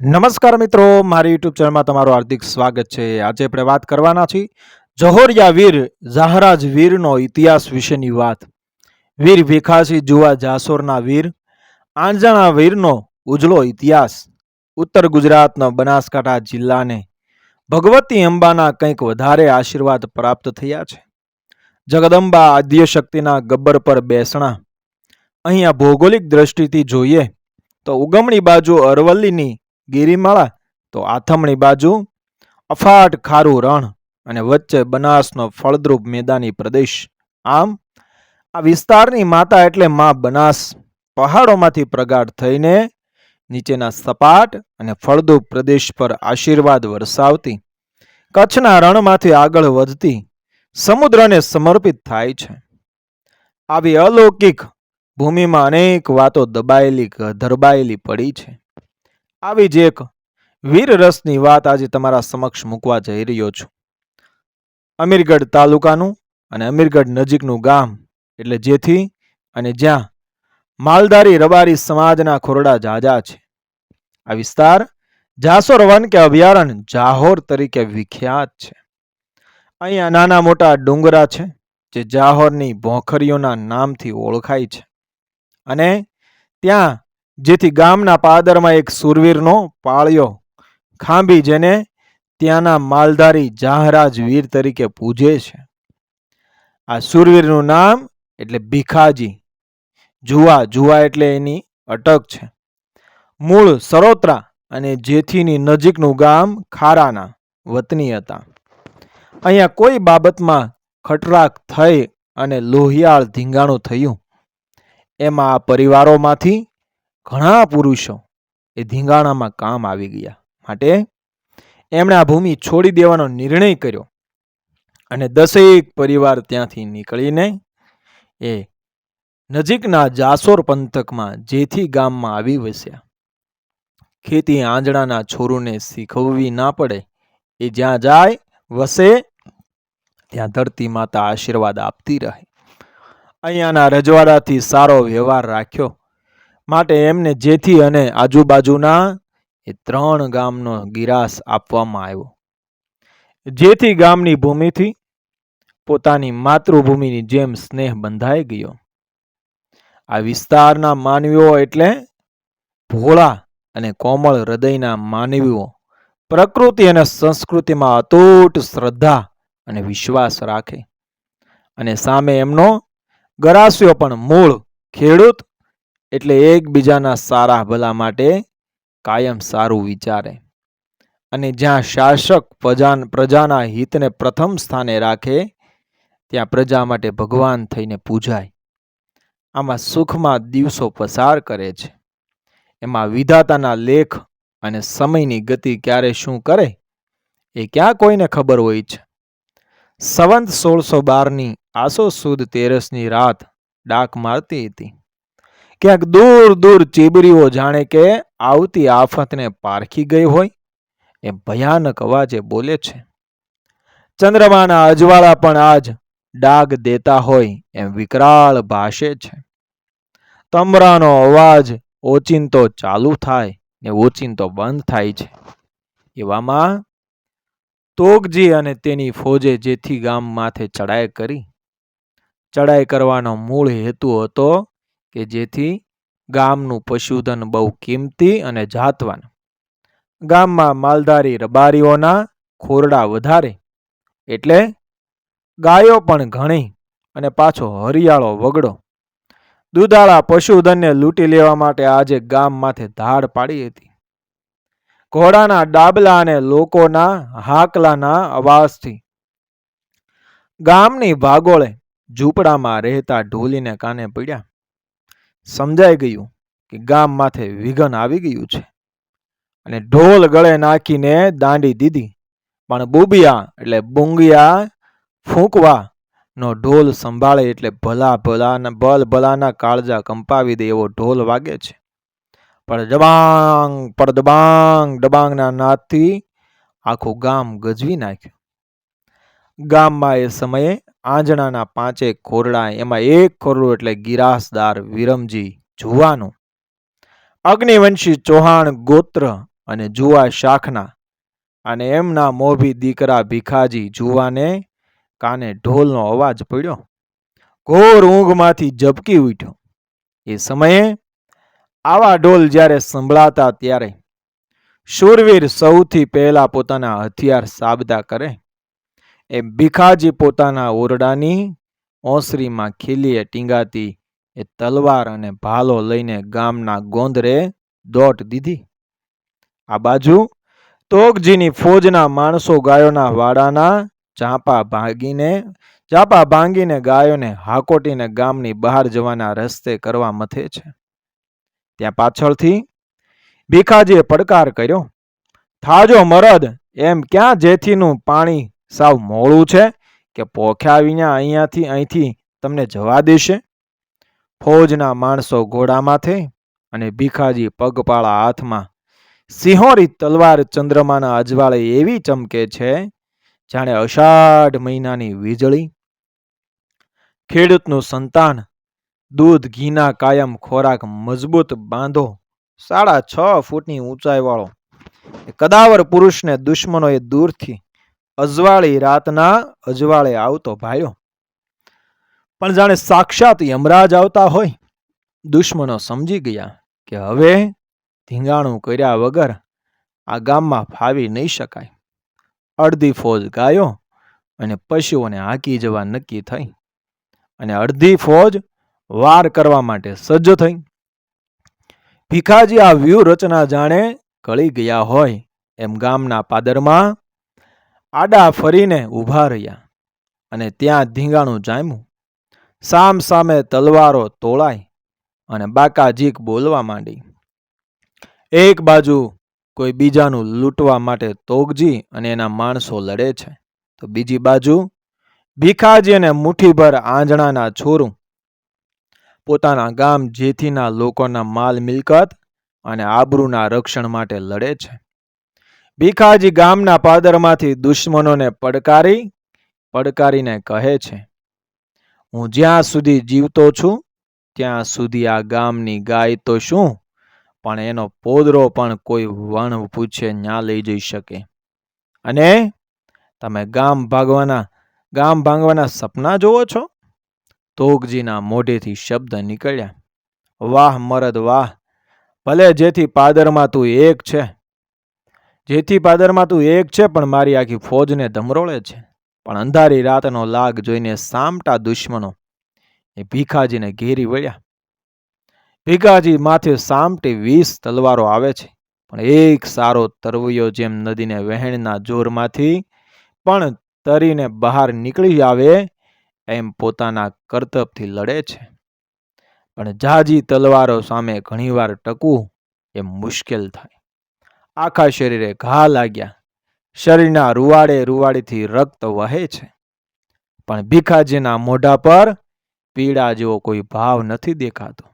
નમસ્કાર મિત્રો, મારી યુટ્યુબ ચેનલમાં તમારું હાર્દિક સ્વાગત છે. આજે આપણે વાત કરવાના છીએ જહોરિયા વીર ઝાહરાજ વીરનો ઇતિહાસ વિશેની વાત. વીર ભીખાસી જુવા જાસોરના વીર, આંજણા વીરનો ઉજળો ઇતિહાસ, ઉત્તર ગુજરાતનો બનાસકાંઠા જિલ્લાને ભગવતી અંબાના કંઈક વધારે આશીર્વાદ પ્રાપ્ત થયા છે. જગદંબા આદ્યશક્તિના ગબ્બર પર બેસણા. અહીંયા ભૌગોલિક દ્રષ્ટિથી જોઈએ તો ઉગમણી બાજુ અરવલ્લીની ગિરિમાળા. તો આથમણી બાજુ અફાટ ખારું રણ અને વચ્ચે બનાસનો ફળદ્રુપ મેદાની પ્રદેશ. આમ, આ વિસ્તારની માતા એટલે મા બનાસ પહાડોમાંથી પ્રગાઢ થઈને નીચેના સપાટ અને ફળદ્રુપ પ્રદેશ પર આશીર્વાદ વરસાવતી. કચ્છના રણમાંથી આગળ વધતી સમુદ્રને સમર્પિત થાય છે. આવી અલૌકિક ભૂમિમાં અનેક વાતો દબાયેલી ધરબાયેલી પડી છે. આવી જ એક વીર રસની વાત આજે તમારા સમક્ષ મૂકવા જઈ રહ્યો છું. અમીરગઢ તાલુકાનું અને અમીરગઢ નજીકનું ગામ એટલે જેથી અને જ્યાં માલધારી રબારી સમાજના ખોરડા જાજા છે. આ વિસ્તાર જાસોર વન કે અભયારણ્ય જાહોર તરીકે વિખ્યાત છે. અહીંયા નાના મોટા ડુંગરા છે, જે જાહોરની ભોખરીઓના નામથી ઓળખાય છે. અને ત્યાં જેથી ગામના પાદરમાં એક સુરવીરનો પાળ્યો ખાંભી જેને ત્યાંના માલધારી જાહરાજ વીર તરીકે પૂજે છે. આ સુરવીરનું નામ એટલે ભીખાજી. જુવા જુવા એટલે એની અટક છે. મૂળ સરોત્રા અને જેથીની નજીકનું ગામ ખારાના વતની હતા. અહીંયા કોઈ બાબતમાં ખટરાક થઈ અને લોહિયાળ ધીંગાણું થયું. એમાં આ પરિવારોમાંથી ઘણા પુરુષો એ ધીંગાણામાં કામ આવી ગયા. માટે એમણે આ ભૂમિ છોડી દેવાનો નિર્ણય કર્યો અને દસેક પરિવાર ત્યાંથી નીકળીને એ નજીકના જાસોર પંથકમાં જેથી ગામમાં આવી વસ્યા. ખેતી આંજણાના છોરુને શીખવવી ના પડે એ જ્યાં જાય, વસે, ત્યાં ધરતી માતા આશીર્વાદ આપતી રહે. અહીંયાના રજવાડાથી સારો વ્યવહાર રાખ્યો. માટે એમને જેથી અને આજુબાજુના એ ત્રણ ગામનો ગિરાસ આપવામાં આવ્યો. જેથી ગામની ભૂમિથી પોતાની માતૃભૂમિની જેમ સ્નેહ બંધાઈ ગયો. આ વિસ્તારના માનવીઓ એટલે ભોળા અને કોમળ હૃદયના માનવીઓ પ્રકૃતિ અને સંસ્કૃતિમાં અતૂટ શ્રદ્ધા અને વિશ્વાસ રાખે. અને સામે એમનો ગરાસ્યો પણ મૂળ ખેડૂત એટલે એકબીજાના સારા ભલા માટે કાયમ સારું વિચારે. અને જ્યાં શાસક પ્રજાન, પ્રજાના હિતને પ્રથમ સ્થાને રાખે, ત્યાં પ્રજા માટે ભગવાન થઈને પૂજાય. આમાં સુખમાં દિવસો પસાર કરે છે. એમાં વિધાતાના લેખ અને સમયની ગતિ ક્યારે શું કરે, એ ક્યાં કોઈને ખબર હોય છે. સંવંત સોળસો બારની આસો સુદ તેરસની રાત ડાક મારતી હતી. ક્યાંક દૂર દૂર ચીબરીઓ જાણે કે આવતી આફતને પારખી ગઈ હોય, એ ભયાનક અવાજે બોલે છે. ચંદ્રમાના અજવાળા પણ આજ ડાગ દેતા હોય એમ વિકરાળ ભાષે છે. તમરાનો અવાજ ઓચિંતો ચાલુ થાય ને ઓચિંતો બંધ થાય છે. એવામાં તોગજી અને તેની ફોજે જેથી ગામ માથે ચડાઈ કરી. ચડાઈ કરવાનો મૂળ હેતુ હતો કે જેથી ગામનું પશુધન બહુ કિંમતી અને જાતવાન. ગામમાં માલધારી રબારીઓના ખોરડા વધારે, એટલે ગાયો પણ ઘણી અને પાછો હરિયાળો વગડો. દુધાળા પશુધનને લૂંટી લેવા માટે આજે ગામ માથે ધાડ પાડી હતી. ઘોડાના ડાબલા અને લોકોના હાકલાના અવાજથી. ગામની ભાગોળે ઝૂંપડામાં રહેતા ઢોલીને કાને પડ્યા. સમજાઈ ગયું કે ગામ માથે વિઘન આવી ગયું છે. અને ઢોલ ગળે નાખીને દાંડી દીધી. પણ બુબિયા એટલે બુંગિયા ફૂંકવા નો ઢોલ સંભાળે એટલે ભલા ભલાના ભલ ભલાના કાળજા કંપાવી દે એવો ઢોલ વાગે છે. પણ ડબાંગ પડદબાંગ, ડબાંગના નાદથી આખું ગામ ગજવી નાખ્યું. ગામમાં એ સમયે આંજણાના પાંચેક ખોરડા, એમાં એક ખોરડું એટલે ગિરાસદાર વિરમજી જુવાનું. અગ્નિવંશી ચૌહાણ ગોત્ર અને જુવા શાખના અને એમના મોભી દીકરા ભીખાજી જુવાને કાને ઢોલનો અવાજ પડ્યો. ઘોર ઊંઘમાંથી ઝબકી ઉઠ્યો. એ સમયે આવા ઢોલ જ્યારે સંભળાતા ત્યારે શૂરવીર સૌથી પહેલા પોતાના હથિયાર સાબદા કરે. એ ભીખાજી પોતાના ઓરડાની ઓસરીમાં ખીલીએ ટીંગાતી એ તલવાર અને ભાલો લઈને ગામના ગોંદરે દોટ દીધી. આ બાજુ તોગજીની ફોજના માણસો ગાયોના વાડાના ચાંપા ભાગીને, ચાંપા ભાંગીને ગાયોને હાકોટીને ગામની બહાર જવાના રસ્તે કરવા મથે છે. ત્યાં પાછળથી ભીખાજીએ પડકાર કર્યો. થાજો મરદ, એમ ક્યાં જેથીનું પાણી સાવ મોડું છે કે પોખ્યા વિના અહીંયાથી અહીંથી તમને જવા દેશે? ફૌજના માણસો ઘોડામાં અને ભીખાજી પગપાળા હાથમાં. સિંહોરી તલવાર ચંદ્રમાના અજવાળે એવી ચમકે છે, જાણે અષાઢ મહિનાની વીજળી. ખેડૂતનું સંતાન, દૂધ, ઘીના કાયમ ખોરાક મજબૂત બાંધો, સાડા છ ફૂટની ઊંચાઈવાળો કદાવર પુરુષને દુશ્મનોએ દૂરથી અજવાળી રાતના અજવાળે આવતો ભાળ્યો પણ જાણે સાક્ષાત યમરાજ આવતા હોય. દુશ્મનો સમજી ગયા કે હવે ધીંગાણું કર્યા વગર આ ગામમાં ફાવી નહીં શકાય. અડધી ફોજ ગાયો અને પશુઓને હાંકી જવા નક્કી થઈ. અને અડધી ફોજ વાર કરવા માટે સજ્જ થઈ. ભીખાજી આ વ્યૂહ રચના જાણે કળી ગયા હોય એમ ગામના પાદરમાં આડા ફરીને ઊભા રહ્યા અને ત્યાં ધીંગાણું જામ્યું. સામ સામે તલવારો તોળાઈ અને બાકાજીક બોલવા માંડી. એક બાજુ કોઈ બીજાનું લૂંટવા માટે તોગજી અને એના માણસો લડે છે. તો બીજી બાજુ ભીખાજી અને મુઠ્ઠીભર આંજણાના છોરું પોતાના ગામ જેથીના લોકોના માલ મિલકત અને આબરૂના રક્ષણ માટે લડે છે. ભીખાજી ગામના પાદરમાંથી દુશ્મનોને પડકારી, પડકારીને કહે છે, હું જ્યાં સુધી જીવતો છું, ત્યાં સુધી આ ગામની ગાય તો શું? પણ એનો પોદરો પણ કોઈ વણ પૂછે ન્યા લઈ જઈ શકે. અને તમે ગામ ભાગવાના, ગામ ભાંગવાના સપના જોવો છો? તોગજીના મોઢેથી શબ્દ નીકળ્યા, વાહ મરદ વાહ, ભલે જેથી પાદરમાં તું એક છે જેથી પાદરમાં તું એક છે, પણ મારી આખી ફોજને ધમરોળે છે. પણ અંધારી રાતનો લાગ જોઈને સામટા દુશ્મનો એ ભીખાજીને ઘેરી વળ્યા. ભીખાજી માથે સામટી વીસ તલવારો આવે છે, પણ એક સારો તરવૈયો જેમ નદીને વહેણના જોરમાંથી પણ તરીને બહાર નીકળી આવે, એમ પોતાના કરતબથી લડે છે. પણ જાજી તલવારો સામે ઘણીવાર ટકવું એ મુશ્કેલ થાય. આખા શરીરે ઘા લાગ્યા. શરીરના રૂવાડે રૂવાડીથી રક્ત વહે છે. પણ ભીખાજીના મોઢા પર પીડા જેવો કોઈ ભાવ નથી દેખાતો.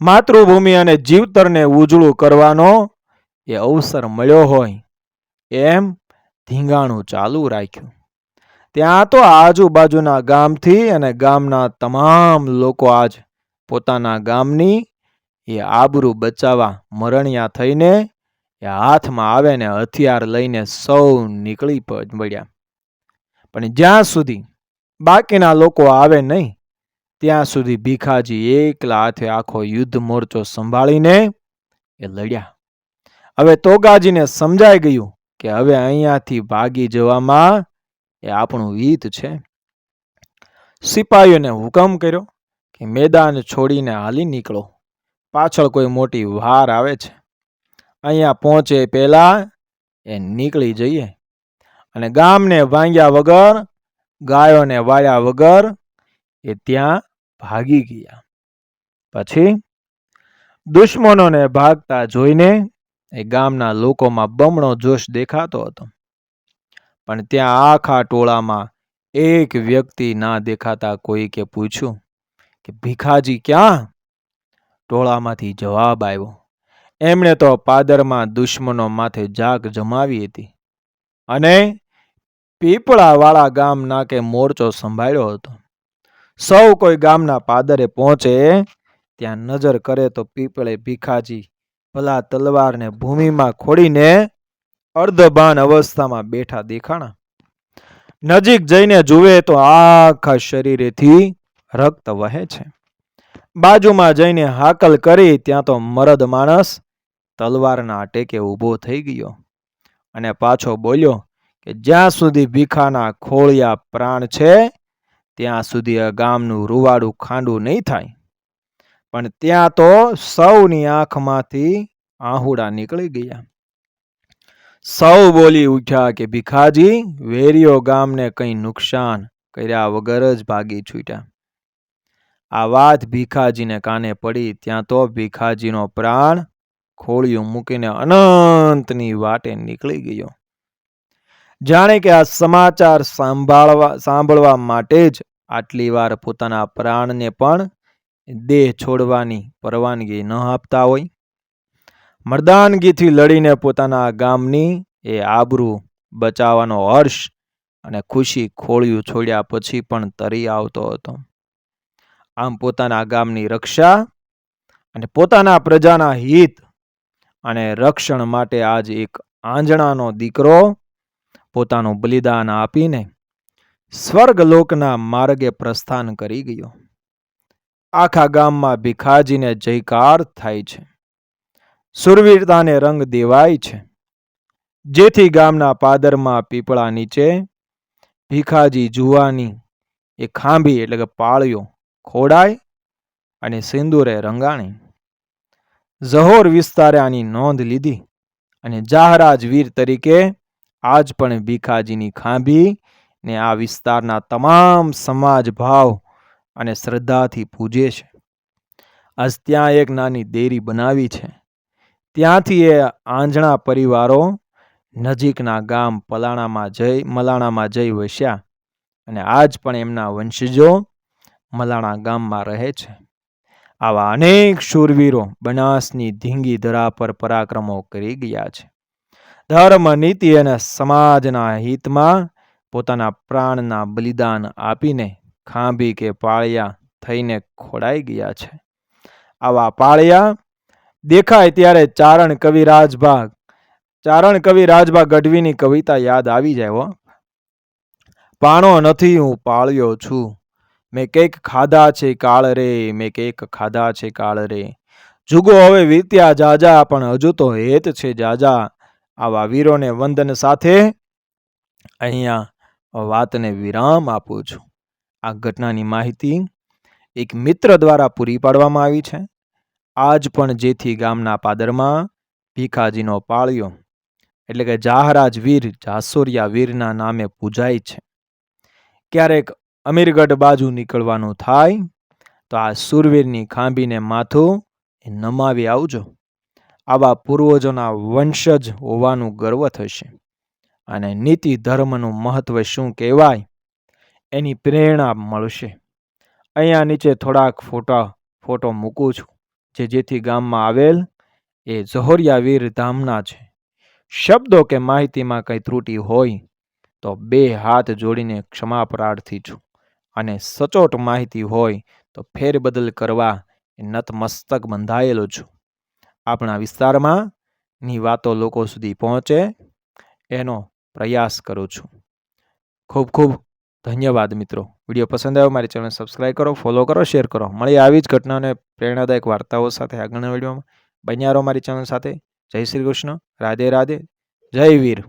માતૃભૂમિ અને જીવતરને ઉજળું કરવાનો એ અવસર મળ્યો હોય એમ ધીંગાણું ચાલુ રાખ્યું. ત્યાં તો આજુબાજુના ગામથી અને ગામના તમામ લોકો આજ પોતાના ગામની એ આબરૂ બચાવવા મરણિયા થઈને એ હાથમાં આવે ને હથિયાર લઈને સૌ નીકળી પડ્યા પણ જ્યાં સુધી બાકીના લોકો આવે નહીં, ત્યાં સુધી ભીખાજી એકલા હાથે આખો યુદ્ધ મોરચો સંભાળીને એ લડ્યા. હવે તોગાજીને સમજાઈ ગયું કે હવે અહીંયાથી ભાગી જવામાં એ આપણું હિત છે. સિપાહીઓને હુકમ કર્યો કે મેદાન છોડીને હાલી નીકળો. પાછળ કોઈ મોટી વાર આવે છે. અહીંયા પહોંચે પહેલા એ નીકળી જઈએ. અને ગામને ભાંગ્યા વગર, ગાયોને વાળ્યા વગર એ ત્યાં ભાગી ગયા. પછી દુશ્મનોને ભાગતા જોઈને એ ગામના લોકોમાં બમણો જોશ દેખાતો હતો. પણ ત્યાં આખા ટોળામાં એક વ્યક્તિ ના દેખાતા કોઈકે પૂછ્યું કે ભીખાજી ક્યાં? ટોળામાંથી જવાબ આવ્યો. એમણે તો પાદરમાં દુશ્મનો માથે જાગ જમાવી હતી અને પીપળાવાળા ગામ નાકે મોરચો સંભાળ્યો હતો. સૌ કોઈ ગામના પાદરે પહોંચે, ત્યાં નજર કરે તો પીપળે ભીખાજી ભલા તલવારને ભૂમિમાં ખોડીને અર્ધબાન અવસ્થામાં બેઠા દેખાણા. નજીક જઈને જુએ તો આખા શરીરેથી રક્ત વહે છે. બાજુમાં જઈને હાકલ કરી ત્યાં તો મરદ માણસ તલવારના ટેકે ઊભો થઈ ગયો અને પાછો બોલ્યો કે જ્યાં સુધી ભીખાના ખોળિયા પ્રાણ છે, ત્યાં સુધી આ ગામનું રૂવાડું ખાંડું નહીં થાય. પણ ત્યાં તો સૌની આંખમાંથી આહુડા નીકળી ગયા. સૌ બોલી ઉઠ્યા કે, ભીખાજી, વેરીઓ ગામને કંઈ નુકસાન કર્યા વગર જ ભાગી છૂટ્યા. આ વાત ભીખાજીને કાને પડી, ત્યાં તો ભીખાજીનો પ્રાણ ખોળિયું મૂકીને અનંતની વાટે નીકળી ગયો. જાણે કે આ સમાચાર સાંભળવા સાંભળવા માટે જ આટલી વાર પોતાના પ્રાણને પણ દેહ છોડવાની પરવાનગી ન આપતા હોય. મર્દાનગીથી લડીને પોતાના ગામની એ આબરૂ બચાવવાનો હર્ષ અને ખુશી ખોળિયું છોડ્યા પછી પણ તરી આવતો હતો. આમ પોતાના ગામની રક્ષા અને પોતાના પ્રજાના હિત અને રક્ષણ માટે આજ એક આંજણાનો દીકરો પોતાનું બલિદાન આપીને સ્વર્ગલોકના માર્ગે પ્રસ્થાન કરી ગયો. આખા ગામમાં ભીખાજીને જયકાર થાય છે. સુરવીરતાને રંગ દેવાય છે. જેથી ગામના પાદરમાં પીપળા નીચે ભીખાજી જુવાની એ ખાંભી એટલે કે પાળીઓ ખોડાય અને સિંદૂરે રંગાણી. ઝહોર વિસ્તારે આની નોંધ લીધી અને જાહરાજ વીર તરીકે આજ પણ ભીખાજીની ખાંભી ને આ વિસ્તારના તમામ સમાજ ભાવ અને શ્રદ્ધાથી પૂજે છે. આજ ત્યાં એક નાની દેરી બનાવી છે. ત્યાંથી એ આંજણા પરિવારો નજીકના ગામ પલાણામાં જઈ, મલાણામાં જઈ વસ્યા અને આજ પણ એમના વંશજો મલાણા ગામમાં રહે છે. આવા અનેક શૂરવીરો બનાસની ધીંગી ધરા પર પરાક્રમો કરી ગયા છે. ધર્મ, નીતિ અને સમાજના હિતમાં પોતાના પ્રાણના બલિદાન આપીને ખાંભી કે પાળિયા થઈને ખોડાઈ ગયા છે. આવા પાળિયા દેખાય ત્યારે ચારણ કવિ રાજભાગ ચારણ કવિ રાજભા ગઢવીની કવિતા યાદ આવી જાય હો. પાણો નથી હું પાળ્યો છું મેં કંઈક ખાધા છે કાળ રે, મેં કંઈક ખાધા છે કાળ રે. જુગો હવે વીત્યા જાજા, પણ હજુ તો હેત છે જાજા. આવા વીરોને વંદન સાથે અહીંયા વાતને વિરામ આપું છું. આ ઘટનાની માહિતી એક મિત્ર દ્વારા પૂરી પાડવામાં આવી છે. આજ પણ જેથી ગામના પાદરમાં ભીખાજીનો પાળ્યો. એટલે કે જાહરાજ વીર જાસોરિયા વીરના નામે પૂજાય છે. ક્યારેક અમીરગઢ બાજુ નીકળવાનું થાય, તો આ સુરવીરની ખાંભીને માથું એ નમાવી આવજો. આવા પૂર્વજોના વંશજ હોવાનું ગર્વ થશે. અને નીતિ ધર્મનું મહત્વ શું કહેવાય? એની પ્રેરણા મળશે. અહીંયા નીચે થોડાક ફોટા, ફોટો મૂકું છું, જે જેથી ગામમાં આવેલ એ ઝહોરિયા વીર ધામના છે. શબ્દો કે માહિતીમાં કંઈ ત્રુટી હોય, તો બે હાથ જોડીને ક્ષમા પ્રાર્થી છું. અને સચોટ માહિતી હોય તો ફેરબદલ કરવા એ નતમસ્તક બંધાયેલો છું. આપણા વિસ્તારમાં ની વાતો લોકો સુધી પહોંચે એનો પ્રયાસ કરું છું. ખૂબ ખૂબ ધન્યવાદ મિત્રો. વીડિયો પસંદ આવ્યો મારી ચેનલ સબસ્ક્રાઈબ કરો, ફોલો કરો, શેર કરો. મળી આવી જ ઘટનાને પ્રેરણાદાયક વાર્તાઓ સાથે આગળના વિડીયોમાં. બન્યા રહો મારી ચેનલ સાથે. જય શ્રી કૃષ્ણ. રાધે રાધે. જય વીર.